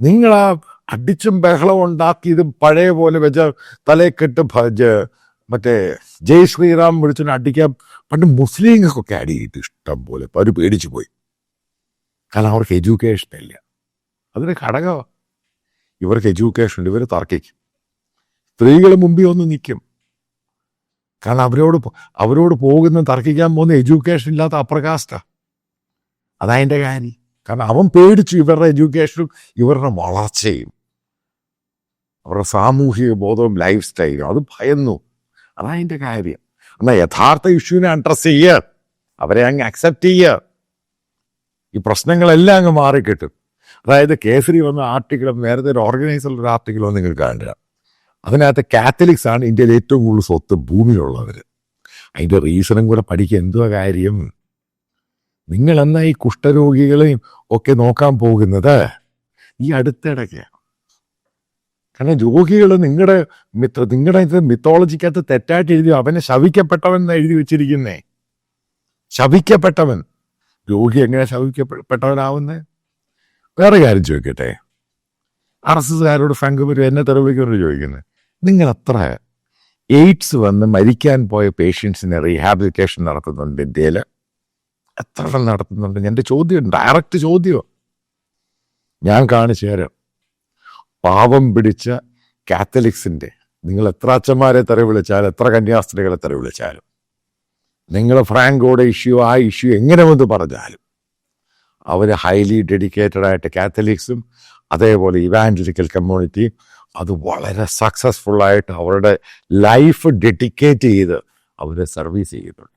നിങ്ങൾ ആ അടിച്ചും ബഹളം ഉണ്ടാക്കിയതും പഴയ പോലെ വെച്ച തലേക്കെട്ട് മറ്റേ ജയ് ശ്രീറാം വിളിച്ചു അടിക്കാൻ പണ്ട് മുസ്ലിങ്ങൾക്കൊക്കെ അടിയിട്ട് ഇഷ്ടം പോലെ അവർ പേടിച്ചു പോയി. കാരണം അവർക്ക് എഡ്യൂക്കേഷൻ ഇല്ല. അതിന് ഘടകമാണ് ഇവർക്ക് എഡ്യൂക്കേഷൻ ഉണ്ട് ഇവർ തർക്കിക്കും. സ്ത്രീകൾ മുമ്പിൽ ഒന്ന് നിൽക്കും കാരണം അവരോട് അവരോട് പോകുന്ന തർക്കിക്കാൻ പോകുന്ന എഡ്യൂക്കേഷൻ ഇല്ലാത്ത അപ്രകാശ അതതിന്റെ കാര്യം. കാരണം അവൻ പേടിച്ചു ഇവരുടെ എഡ്യൂക്കേഷനും ഇവരുടെ വളർച്ചയും അവരുടെ സാമൂഹിക ബോധവും ലൈഫ് സ്റ്റൈലും അത് ഭയന്നു. അതതിന്റെ കാര്യം. എന്നാൽ യഥാർത്ഥ ഇഷ്യൂവിനെ അഡ്രസ്സ് ചെയ്യുക അവരെ അങ്ങ് അക്സെപ്റ്റ് ചെയ്യുക ഈ പ്രശ്നങ്ങളെല്ലാം അങ്ങ് മാറിക്കിട്ടും. അതായത് കേസരി വന്ന ആർട്ടിക്കിളും നേരത്തെ ഒരു ഓർഗനൈസർ ഒരു ആർട്ടിക്കിളോ നിങ്ങൾ കാണുക. അതിനകത്ത് കാത്തലിക്സ് ആണ് ഇന്ത്യയിൽ ഏറ്റവും കൂടുതൽ സ്വത്ത് ഭൂമിയിലുള്ളവർ അതിന്റെ റീസണും കൂടെ പഠിക്കുക എന്തുവാ കാര്യം? നിങ്ങൾ എന്നാ ഈ കുഷ്ഠരോഗികളെയും ഒക്കെ നോക്കാൻ പോകുന്നത്? ഈ അടുത്തിടയ്ക്ക്. കാരണം രോഗികൾ നിങ്ങളുടെ മിത്ര നിങ്ങളുടെ മിത്തോളജിക്കകത്ത് തെറ്റായിട്ട് എഴുതി അവനെ ശവിക്കപ്പെട്ടവൻ എന്ന് എഴുതി വെച്ചിരിക്കുന്നേ? ശവിക്കപ്പെട്ടവൻ. രോഗി എങ്ങനെ ശവിക്കപ്പെട്ടവനാവുന്നേ? വേറെ കാര്യം ചോദിക്കട്ടെ. ആർ എസ് എസ്കാരോട് ഫ്രാങ്ക് വരും എന്നെ തെളിവിക്കുന്നവർ ചോദിക്കുന്നത് നിങ്ങൾ അത്ര എയ്ഡ്സ് വന്ന് മരിക്കാൻ പോയ പേഷ്യൻസിനെ റീഹാബിലിറ്റേഷൻ നടത്തുന്നുണ്ട് ഇന്ത്യയിൽ എത്ര നടത്തുന്നുണ്ട്? എന്റെ ചോദ്യം ഡയറക്റ്റ് ചോദ്യം ഞാൻ കാണിച്ചു തരാം. പാവം പിടിച്ച കാത്തലിക്സിന്റെ നിങ്ങൾ എത്ര അച്ഛന്മാരെ തെറി വിളിച്ചാലും എത്ര കന്യാസ്ത്രീകളെ തെറി വിളിച്ചാലും നിങ്ങൾ ഫ്രാങ്കോടെ ഇഷ്യൂ ആ ഇഷ്യൂ എങ്ങനെ വന്ന് പറഞ്ഞാലും അവർ ഹൈലി ഡെഡിക്കേറ്റഡ് ആയിട്ട് കാത്തലിക്സും അതേപോലെ ഇവാഞ്ചലിക്കൽ കമ്മ്യൂണിറ്റി അത് വളരെ സക്സസ്ഫുള്ളായിട്ട് അവരുടെ ലൈഫ് ഡെഡിക്കേറ്റ് ചെയ്ത് അവരെ സർവീസ് ചെയ്യുന്നുണ്ട്.